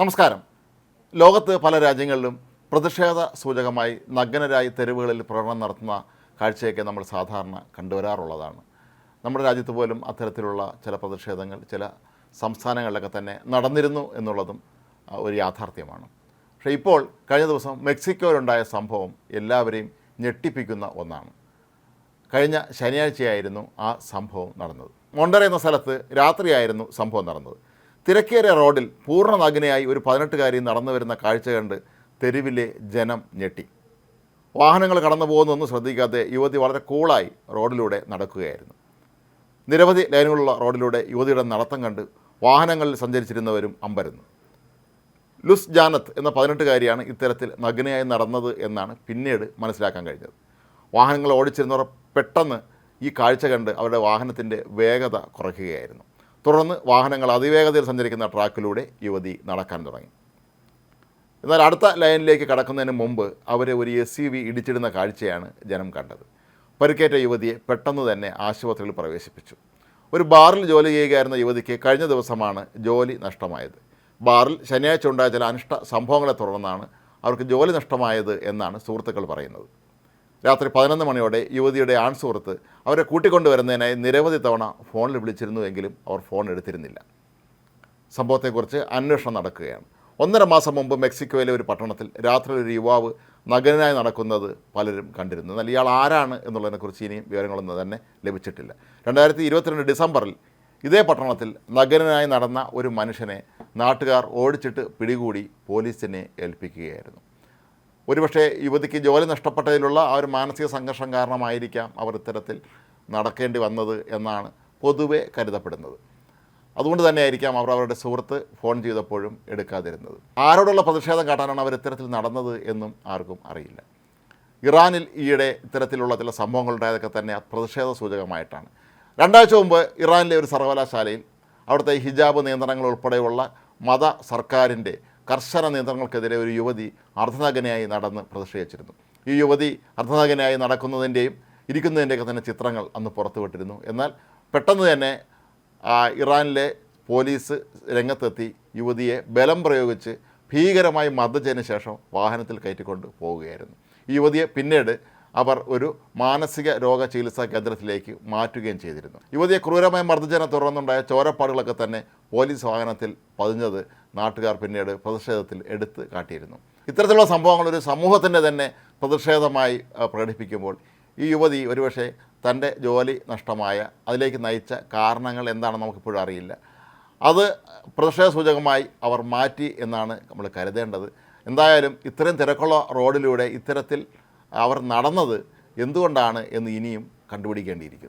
നമസ്കാരം. ലോകത്ത് പല രാജ്യങ്ങളിലും പ്രതിഷേധ സൂചകമായി നഗ്നരായി തെരുവുകളിൽ പ്രകടനം നടത്തുന്ന കാഴ്ചയൊക്കെ നമ്മൾ സാധാരണ കണ്ടുവരാറുള്ളതാണ്. നമ്മുടെ രാജ്യത്ത് പോലും അത്തരത്തിലുള്ള ചില പ്രതിഷേധങ്ങൾ ചില സംസ്ഥാനങ്ങളിലൊക്കെ തന്നെ നടന്നിരുന്നു എന്നുള്ളതും ഒരു യാഥാർത്ഥ്യമാണ്. പക്ഷേ ഇപ്പോൾ കഴിഞ്ഞ ദിവസം മെക്സിക്കോയിലുണ്ടായ സംഭവം എല്ലാവരെയും ഞെട്ടിപ്പിക്കുന്ന ഒന്നാണ്. കഴിഞ്ഞ ശനിയാഴ്ചയായിരുന്നു ആ സംഭവം നടന്നത്. മൊണ്ടര എന്ന സ്ഥലത്ത് രാത്രിയായിരുന്നു സംഭവം നടന്നത്. തിരക്കേറിയ റോഡിൽ പൂർണ നഗ്നയായി ഒരു പതിനെട്ടുകാരി നടന്നു വരുന്ന കാഴ്ച കണ്ട് തെരുവിലെ ജനം ഞെട്ടി. വാഹനങ്ങൾ കടന്നു പോകുന്നൊന്നും ശ്രദ്ധിക്കാതെ യുവതി വളരെ കൂളായി റോഡിലൂടെ നടക്കുകയായിരുന്നു. നിരവധി ലൈനുകളുള്ള റോഡിലൂടെ യുവതിയുടെ നടത്തം കണ്ട് വാഹനങ്ങളിൽ സഞ്ചരിച്ചിരുന്നവരും അമ്പരുന്നു. ലുസ് ജാനത്ത് എന്ന പതിനെട്ടുകാരിയാണ് ഇത്തരത്തിൽ നഗ്നയായി നടന്നത് എന്നാണ് പിന്നീട് മനസ്സിലാക്കാൻ കഴിഞ്ഞത്. വാഹനങ്ങൾ ഓടിച്ചിരുന്നവർ പെട്ടെന്ന് ഈ കാഴ്ച കണ്ട് അവരുടെ വാഹനത്തിന്റെ വേഗത കുറയ്ക്കുകയായിരുന്നു. തുടർന്ന് വാഹനങ്ങൾ അതിവേഗതയിൽ സഞ്ചരിക്കുന്ന ട്രാക്കിലൂടെ യുവതി നടക്കാൻ തുടങ്ങി. എന്നാൽ അടുത്ത ലൈനിലേക്ക് കടക്കുന്നതിന് മുമ്പ് അവരെ ഒരു എസ് സി വി ഇടിച്ചിടുന്ന കാഴ്ചയാണ് ജനം കണ്ടത്. പരിക്കേറ്റ യുവതിയെ പെട്ടെന്ന് തന്നെ ആശുപത്രിയിൽ പ്രവേശിപ്പിച്ചു. ഒരു ബാറിൽ ജോലി ചെയ്യുകയായിരുന്ന യുവതിക്ക് കഴിഞ്ഞ ദിവസമാണ് ജോലി നഷ്ടമായത്. ബാറിൽ ശനിയാഴ്ച ഉണ്ടായ ചില അനിഷ്ട സംഭവങ്ങളെ തുടർന്നാണ് അവർക്ക് ജോലി നഷ്ടമായത് എന്നാണ് സുഹൃത്തുക്കൾ പറയുന്നത്. രാത്രി പതിനൊന്ന് മണിയോടെ യുവതിയുടെ ആൺ സുഹൃത്ത് അവരെ കൂട്ടിക്കൊണ്ടുവരുന്നതിനായി നിരവധി തവണ ഫോണിൽ വിളിച്ചിരുന്നുവെങ്കിലും അവർ ഫോൺ എടുത്തിരുന്നില്ല. സംഭവത്തെക്കുറിച്ച് അന്വേഷണം നടക്കുകയാണ്. ഒന്നര മാസം മുമ്പ് മെക്സിക്കോയിലെ ഒരു പട്ടണത്തിൽ രാത്രി ഒരു യുവാവ് നഗരനായി നടക്കുന്നത് പലരും കണ്ടിരുന്നു. എന്നാൽ ഇയാൾ ആരാണ് എന്നുള്ളതിനെക്കുറിച്ച് ഇനിയും വിവരങ്ങളൊന്നും തന്നെ ലഭിച്ചിട്ടില്ല. രണ്ടായിരത്തി ഇരുപത്തിരണ്ട് ഡിസംബറിൽ ഇതേ പട്ടണത്തിൽ നഗരനായി നടന്ന ഒരു മനുഷ്യനെ നാട്ടുകാർ ഓടിച്ചിട്ട് പിടികൂടി പോലീസിനെ ഏൽപ്പിക്കുകയായിരുന്നു. ഒരുപക്ഷെ യുവതിക്ക് ജോലി നഷ്ടപ്പെട്ടതിലുള്ള ആ ഒരു മാനസിക സംഘർഷം കാരണമായിരിക്കാം അവർ ഇത്തരത്തിൽ നടക്കേണ്ടി വന്നത് എന്നാണ് പൊതുവെ കരുതപ്പെടുന്നത്. അതുകൊണ്ട് തന്നെ ആയിരിക്കാം അവർ അവരുടെ സുഹൃത്ത് ഫോൺ ചെയ്തപ്പോഴും എടുക്കാതിരുന്നത്. ആരോടുള്ള പ്രതിഷേധം കാട്ടാനാണ് അവർ ഇത്തരത്തിൽ നടന്നത് എന്നും ആർക്കും അറിയില്ല. ഇറാനിൽ ഈയിടെ ഇത്തരത്തിലുള്ള ചില സംഭവങ്ങൾ ഉണ്ടായതൊക്കെ തന്നെ പ്രതിഷേധ സൂചകമായിട്ടാണ്. രണ്ടാഴ്ച മുമ്പ് ഇറാനിലെ ഒരു സർവകലാശാലയിൽ അവിടുത്തെ ഹിജാബ് നിയന്ത്രണങ്ങൾ ഉൾപ്പെടെയുള്ള മത സർക്കാരിന്റെ കർശന നിയന്ത്രണങ്ങൾക്കെതിരെ ഒരു യുവതി അർദ്ധനഗ്നയായി നടന്ന് പ്രതിഷേധിച്ചിരുന്നു. ഈ യുവതി അർദ്ധനഗ്നയായി നടക്കുന്നതിന്റെയും ഇരിക്കുന്നതിന്റെയൊക്കെ തന്നെ ചിത്രങ്ങൾ അന്ന് പുറത്തുവിട്ടിരുന്നു. എന്നാൽ പെട്ടെന്ന് തന്നെ ഇറാനിലെ പോലീസ് രംഗത്തെത്തി യുവതിയെ ബലം പ്രയോഗിച്ച് ഭീകരമായി മർദ്ദിച്ചതിന് ശേഷം വാഹനത്തിൽ കയറ്റിക്കൊണ്ട് പോവുകയായിരുന്നു. ഈ യുവതിയെ പിന്നീട് അവർ ഒരു മാനസിക രോഗ ചികിത്സാ കേന്ദ്രത്തിലേക്ക് മാറ്റുകയും ചെയ്തിരുന്നു. യുവതിയെ ക്രൂരമായി മർദ്ദിച്ചതിനെ തുടർന്നുണ്ടായ ചോരപ്പാടുകളൊക്കെ തന്നെ പോലീസ് വാഹനത്തിൽ പതിഞ്ഞത് നാട്ടുകാർ പിന്നീട് പ്രതിഷേധത്തിൽ എടുത്ത് കാട്ടിയിരുന്നു. ഇത്തരത്തിലുള്ള സംഭവങ്ങൾ ഒരു സമൂഹത്തിന്റെ തന്നെ പ്രതിഷേധമായി പ്രകടിപ്പിക്കുമ്പോൾ ഈ യുവതി ഒരുപക്ഷെ തന്റെ ജോലി നഷ്ടമായ അതിലേക്ക് നയിച്ച കാരണങ്ങൾ എന്താണെന്ന് നമുക്കിപ്പോഴും അറിയില്ല. അത് പ്രതിഷേധ സൂചകമായി അവർ മാറ്റി എന്നാണ് നമ്മൾ കരുതേണ്ടത്. എന്തായാലും ഇത്രയും തിരക്കുള്ള റോഡിലൂടെ ഇത്തരത്തിൽ അവർ നടന്നത് എന്തുകൊണ്ടാണ് എന്ന് ഇനിയും കണ്ടുപിടിക്കേണ്ടിയിരിക്കുന്നു.